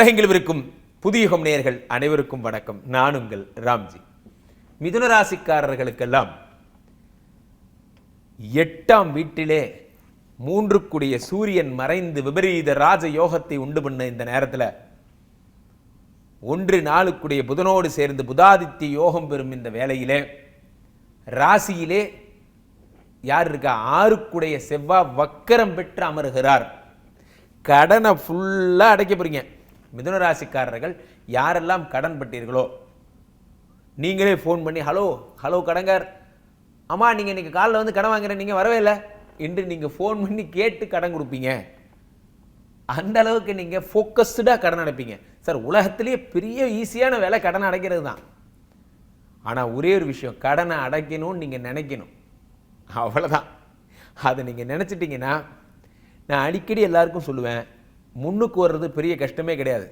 உலகெங்கிலும் இருக்கும் புதியுகம் நேயர்கள் அனைவருக்கும் வணக்கம். நான் உங்கள் ராம்ஜி. மிதுன ராசிக்காரர்களுக்கெல்லாம் எட்டாம் வீட்டிலே மூன்றுக்குடிய சூரியன் மறைந்து விபரீத ராஜ யோகத்தை உண்டு பண்ண இந்த நேரத்தில் ஒன்று நாளுக்குடைய புதனோடு சேர்ந்து புதாதித்ய யோகம் பெறும் இந்த வேளையிலே ராசியிலே யார் இருக்கா? ஆறுக்குடைய செவ்வாய் வக்கரம் பெற்று அமருகிறார். கடனை ஃபுல்லாக அடைக்க போறீங்க. மிதுன ராசிக்காரர்கள் யாரெல்லாம் கடன் பட்டீர்களோ நீங்களே ஃபோன் பண்ணி ஹலோ ஹலோ கடங்கார் அம்மா நீங்கள் இன்றைக்கி காலைல வந்து கடன் வாங்குறேன் நீங்கள் வரவே இல்லை. என்று நீங்கள் ஃபோன் பண்ணி கேட்டு கடன் கொடுப்பீங்க. அந்த அளவுக்கு நீங்கள் ஃபோக்கஸ்டாக கடன் அடைப்பீங்க. சார் உலகத்திலேயே பெரிய ஈஸியான வேலை கடன் அடைக்கிறது தான். ஆனால் ஒரே ஒரு விஷயம் கடனை அடைக்கணும்னு நீங்கள் நினைக்கணும். அவ்வளோதான் அதை நீங்கள் நினச்சிட்டிங்கன்னா நான் அடிக்கடி எல்லாருக்கும் சொல்லுவேன் முன்னுக்கு வர்றது பெரிய கஷ்டமே கிடையாது.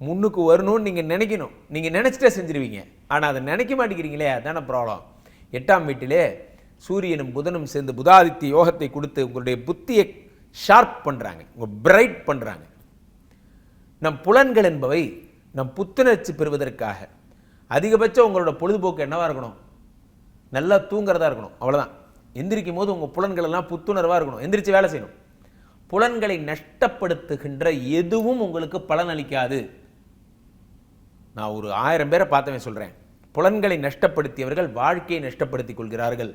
முன்னுக்கு வரணும்னு நீங்கள் நினைக்கணும். நீங்கள் நினச்சிட்டே செஞ்சுருவீங்க. ஆனால் அதை நினைக்க மாட்டேங்கிறீங்களே அதான ப்ராப்ளம் எட்டாம் வீட்டிலே சூரியனும் புதனும் சேர்ந்து புதாதித்ய யோகத்தை கொடுத்து உங்களுடைய புத்தியை ஷார்ப் பண்ணுறாங்க உங்கள் பிரைட் பண்ணுறாங்க நம் புலன்கள் என்பவை நம் புத்துணர்ச்சி பெறுவதற்காக. அதிகபட்சம் உங்களோட பொழுதுபோக்கு என்னவாக இருக்கணும்? நல்லா தூங்குறதா இருக்கணும். அவ்வளோதான் எந்திரிக்கும் போது உங்கள் புலன்கள் எல்லாம் புத்துணர்வாக இருக்கணும். எந்திரிச்சு வேலை செய்யணும். புலன்களை நஷ்டப்படுத்துகின்ற எதுவும் உங்களுக்கு பலனளிக்காது. நான் ஒரு ஆயிரம் பேரை பார்த்தவன் சொல்கிறேன் புலன்களை நஷ்டப்படுத்தியவர்கள் வாழ்க்கையை நஷ்டப்படுத்திக் கொள்கிறார்கள்.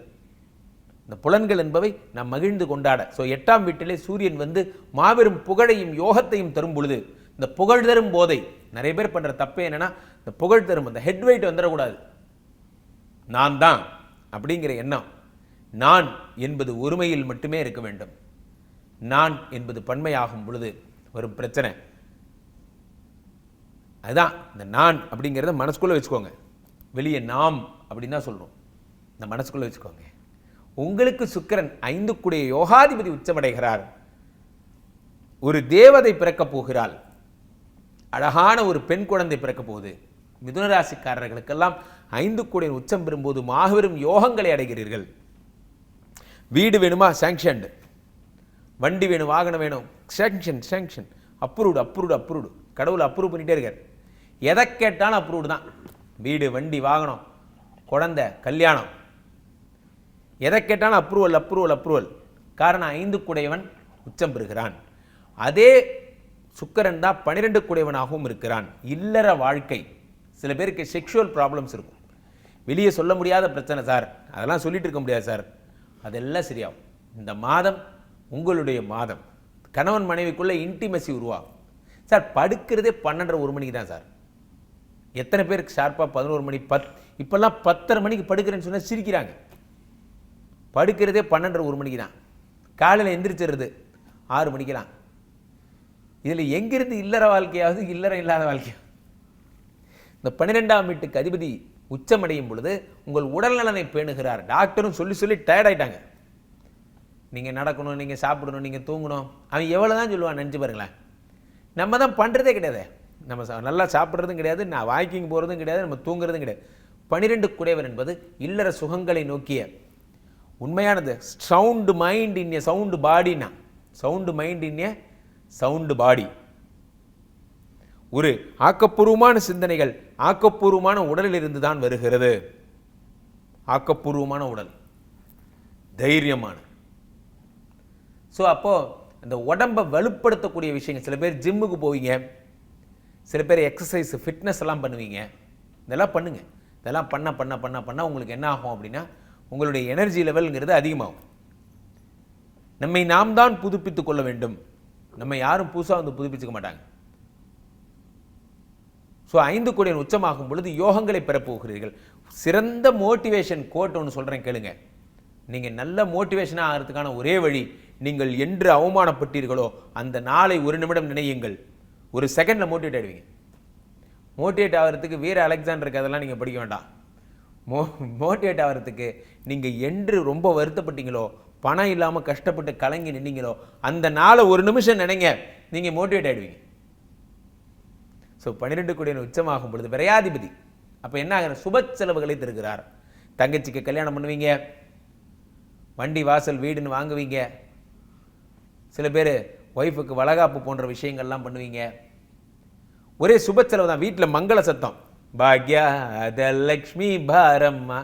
இந்த புலன்கள் என்பவை நாம் மகிழ்ந்து கொண்டாட. ஸோ எட்டாம் வீட்டிலே சூரியன் வந்து மாபெரும் புகழையும் யோகத்தையும் தரும் பொழுது இந்த புகழ் தரும் போதை நிறைய பேர் பண்ணுற தப்பே என்னென்னா இந்த புகழ் தரும் அந்த ஹெட் வெயிட் வந்துடக்கூடாது. நான் தான் அப்படிங்கிற எண்ணம். நான் என்பது ஒருமையில் மட்டுமே இருக்க வேண்டும். நான் என்பது பன்மையாகும் பொழுது வரும் பிரச்சனை. அதுதான் இந்த நான் அப்படிங்கிறத மனசுக்குள்ளே வச்சுக்கோங்க. வெளியே நாம் அப்படின்னு தான் சொல்கிறோம் இந்த மனசுக்குள்ளே வச்சுக்கோங்க. உங்களுக்கு சுக்கிரன் கூடிய யோகாதிபதி உச்சமடைகிறார். ஒரு தேவதை பிறக்கப் போகிறாள். அழகான ஒரு பெண் குழந்தை பிறக்கப் போகுது. மிதுனராசிக்காரர்களுக்கெல்லாம் ஐந்து கூடிய உச்சம் பெறும்போது மாபெரும் யோகங்களை அடைகிறீர்கள். வீடு வேணுமா? சாங்ஷன்டு வண்டி வேணும் வாகனம் வேணும். Sanction sanction approved approved approved கடவுள் அப்ரூவ் பண்ணிகிட்டே இருக்கார். எதை கேட்டாலும் அப்ரூவ்டு தான். வீடு வண்டி வாகனம் குழந்தை கல்யாணம். எதை கேட்டாலும் அப்ரூவல் அப்ரூவல் அப்ரூவல் காரணம் ஐந்து குடையவன் உச்சம் பெறுகிறான். அதே சுக்கரன் தான் பன்னிரெண்டு குடையவனாகவும் இருக்கிறான். இல்லற வாழ்க்கை. சில பேருக்கு செக்ஷுவல் ப்ராப்ளம்ஸ் இருக்கும். வெளியே சொல்ல முடியாத பிரச்சனை சார். அதெல்லாம் சொல்லிட்டு இருக்க முடியாது சார். அதெல்லாம் சரியாகும். இந்த மாதம் உங்களுடைய மாதம். கணவன் மனைவிக்குள்ளே இன்டிமசி உருவாகும். சார் படுக்கிறதே பன்னெண்டரை ஒரு மணிக்கு தான் சார். எத்தனை பேருக்கு ஷார்ப்பாக பதினோரு மணி பத் இப்போல்லாம் பத்தரை மணிக்கு படுக்கிறேன்னு சொன்னால் சிரிக்கிறாங்க. படுக்கிறதே பன்னெண்டரை ஒரு மணிக்கு தான். காலையில் எந்திரிச்சிடுறது ஆறு மணிக்கெல்லாம். இதில் எங்கிருந்து இல்லற வாழ்க்கையாவது இல்லறம் இல்லாத வாழ்க்கையா இந்த பன்னிரெண்டாம் வீட்டுக்கு அதிபதி உச்சமடையும் பொழுது உங்கள் உடல்நலனை பேணுகிறார். டாக்டரும் சொல்லி சொல்லி டயர்ட் ஆயிட்டாங்க. நீங்கள் நடக்கணும் நீங்கள் சாப்பிடணும் நீங்கள் தூங்கணும். அவன் எவ்வளோ தான் சொல்லுவான் நினச்சி பாருங்களேன். நம்ம தான் பண்ணுறதே கிடையாது. நம்ம நல்லா சாப்பிட்றதும் கிடையாது நான் வாக்கிங் போகிறதும் கிடையாது நம்ம தூங்குறதும் கிடையாது. பனிரெண்டு குடைவர் என்பது இல்லற சுகங்களை நோக்கிய உண்மையானது. Sound mind in a sound பாடினா sound mind in a sound body ஒரு ஆக்கப்பூர்வமான சிந்தனைகள் ஆக்கப்பூர்வமான உடலிலிருந்து தான் வருகிறது. ஆக்கப்பூர்வமான உடல். தைரியமான ஸோ அப்போது அந்த உடம்பை வலுப்படுத்தக்கூடிய விஷயங்கள் சில பேர் ஜிம்முக்கு போவீங்க. சில பேர் எக்ஸசைஸ் ஃபிட்னஸ் எல்லாம் பண்ணுவீங்க. இதெல்லாம் பண்ணுங்கள் இதெல்லாம் பண்ண பண்ண பண்ண பண்ண உங்களுக்கு என்ன ஆகும் அப்படின்னா உங்களுடைய எனர்ஜி லெவல்ங்கிறது அதிகமாகும். நம்மை நாம் தான் புதுப்பித்து கொள்ள வேண்டும். நம்ம யாரும் புதுசாக வந்து புதுப்பிச்சுக்க மாட்டாங்க. ஸோ ஐந்து கோடியின் உச்சமாகும் பொழுது யோகங்களை பெறப்போகிறீர்கள். சிறந்த மோட்டிவேஷன் கோட் ஒன்று சொல்கிறேன் கேளுங்க. நீங்கள் நல்ல மோட்டிவேஷனாக ஆகிறதுக்கான ஒரே வழி நீங்கள் என்று அவமானப்பட்டீர்களோ அந்த நாளை ஒரு நிமிடம் நினையுங்கள். ஒரு செகண்டில் மோட்டிவேட் ஆயிடுவீங்க. மோட்டிவேட் ஆகிறதுக்கு வீர அலெக்சாண்டருக்கு அதெல்லாம் நீங்கள் படிக்க வேண்டாம். மோ மோட்டிவேட் ஆகிறதுக்கு நீங்கள் என்று ரொம்ப வருத்தப்பட்டீங்களோ பணம் இல்லாமல் கஷ்டப்பட்டு கலங்கி நின்னீங்களோ அந்த நாளை ஒரு நிமிஷம் நினைங்க நீங்கள் மோட்டிவேட் ஆயிடுவீங்க. ஸோ பன்னிரெண்டு கோடியின் உச்சமாகும் பொழுது விரையாதிபதி அப்போ என்ன ஆகிற சுப செலவுகளை தருகிறார். தங்கச்சிக்கு கல்யாணம் பண்ணுவீங்க வண்டி வாசல் வீடுன்னு வாங்குவீங்க. சில பேர் ஒய்ஃபுக்கு வளகாப்பு போன்ற விஷயங்கள்லாம் பண்ணுவீங்க. ஒரே சுப செலவு தான் வீட்டில் மங்கள சத்தம். பாக்யா லக்ஷ்மி பாரம்மா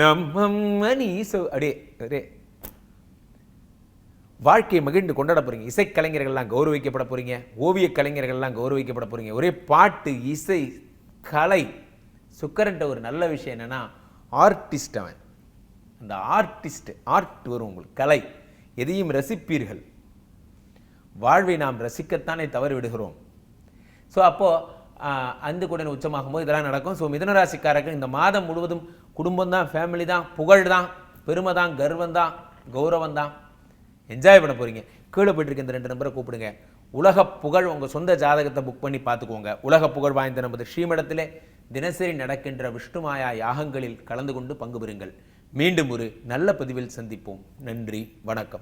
நம்ம நீ சோ அடே அரே வாழ்க்கையை மகிழ்ந்து கொண்டாட போறீங்க. இசைக்கலைஞர்கள்லாம் கௌரவிக்கப்பட போறீங்க. ஓவிய கலைஞர்கள்லாம் கௌரவிக்கப்பட போறீங்க. ஒரே பாட்டு இசை கலை. சுக்கரன்ட்ட ஒரு நல்ல விஷயம் என்னன்னா ஆர்டிஸ்ட் அவன். அந்த ஆர்டிஸ்ட் ஆர்ட் வரும் உங்களுக்கு கலை. எதையும் ரசிப்பீர்கள். வாழ்வை நாம் ரசிக்கத்தானே தவறு விடுகிறோம். ஸோ அப்போது அந்த குடன் உச்சமாகும் போது இதெல்லாம் நடக்கும். ஸோ மிதனராசிக்காரர்கள் இந்த மாதம் முழுவதும் குடும்பம் தான் ஃபேமிலி தான் புகழ் தான் பெருமை தான் கர்வம் தான் கௌரவம் தான். என்ஜாய் பண்ண போறீங்க. கீழே போயிட்டு இந்த ரெண்டு நம்பரை கூப்பிடுங்க. உலக புகழ் உங்கள் சொந்த ஜாதகத்தை புக் பண்ணி பார்த்துக்கோங்க. உலக புகழ் வாய்ந்த நமது ஸ்ரீமடத்திலே தினசரி நடக்கின்ற விஷ்ணுமாயா யாகங்களில் கலந்து கொண்டு பங்கு பெறுங்கள். மீண்டும் ஒரு நல்ல பதிவில் சந்திப்போம். நன்றி வணக்கம்.